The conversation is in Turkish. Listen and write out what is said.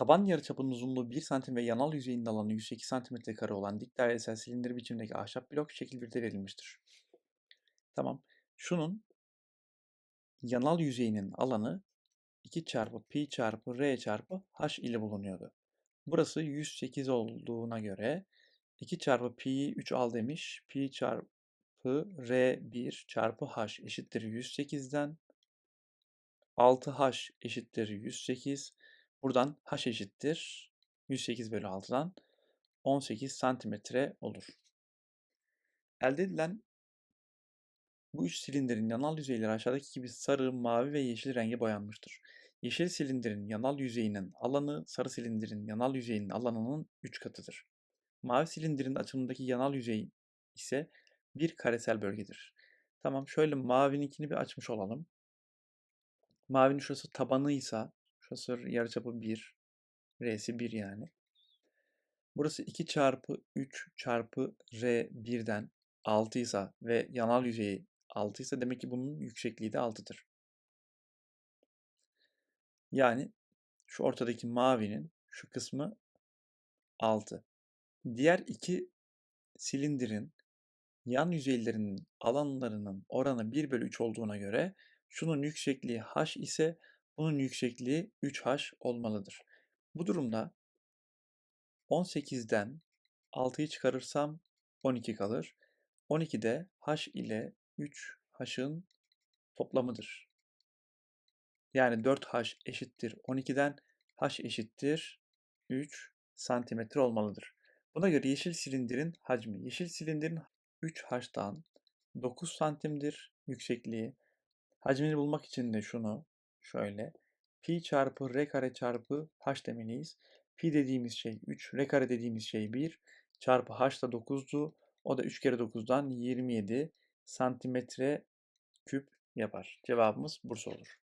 Taban yarıçapının uzunluğu 1 santim ve yanal yüzeyinin alanı 108 santimetre kare olan dik dairesel silindir biçimdeki ahşap blok şekil 1'de verilmiştir. Tamam. Şunun yanal yüzeyinin alanı 2 çarpı pi çarpı r çarpı h ile bulunuyordu. Burası 108 olduğuna göre 2 çarpı pi'yi 3 al demiş. Pi çarpı r 1 çarpı h eşittir 108'den 6h eşittir 108. Buradan h eşittir 108 bölü 6'dan 18 santimetre olur. Elde edilen bu üç silindirin yanal yüzeyleri aşağıdaki gibi sarı, mavi ve yeşil renge boyanmıştır. Yeşil silindirin yanal yüzeyinin alanı sarı silindirin yanal yüzeyinin alanının 3 katıdır. Mavi silindirin açımındaki yanal yüzey ise bir karesel bölgedir. Tamam şöyle mavininkini bir açmış olalım. Mavinin şurası tabanıysa şurası yarıçapı 1. R'si 1 yani. Burası 2 çarpı 3 çarpı R 1'den 6 ise ve yanal yüzeyi 6 ise demek ki bunun yüksekliği de 6'dır. Yani şu ortadaki mavinin şu kısmı 6. Diğer iki silindirin yan yüzeylerinin alanlarının oranı 1 bölü 3 olduğuna göre şunun yüksekliği h ise bunun yüksekliği 3h olmalıdır. Bu durumda 18'den 6'yı çıkarırsam 12 kalır. 12 de h ile 3h'ın toplamıdır. Yani 4h eşittir 12'den h eşittir 3 santimetre olmalıdır. Buna göre yeşil silindirin hacmi. Yeşil silindirin 3h'dan 9 santimdir yüksekliği. Hacmini bulmak için de şunu şöyle pi çarpı r kare çarpı h demeliyiz. Pi dediğimiz şey 3, r kare dediğimiz şey 1 çarpı h da 9'du. O da 3 kere 9'dan 27 santimetre küp yapar. Cevabımız Bursa olur.